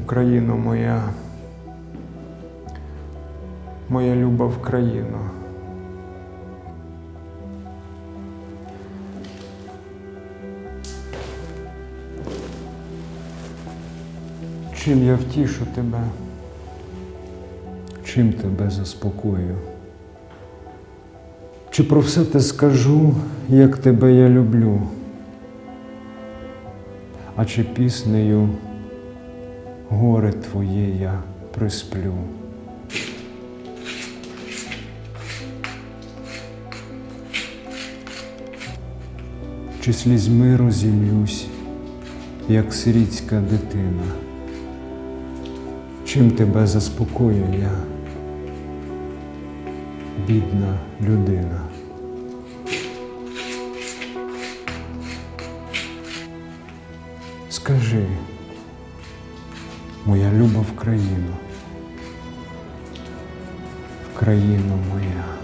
країно моя, моя любов країно. Чим я втішу тебе, чим тебе заспокою? Чи про все те скажу, як тебе я люблю? А чи піснею горе твоє я присплю? Чи слізьми розілюсь, як сирітська дитина? Чим тебе заспокою я, бідна людина? Скажи, моя люба в країну, в країну моя.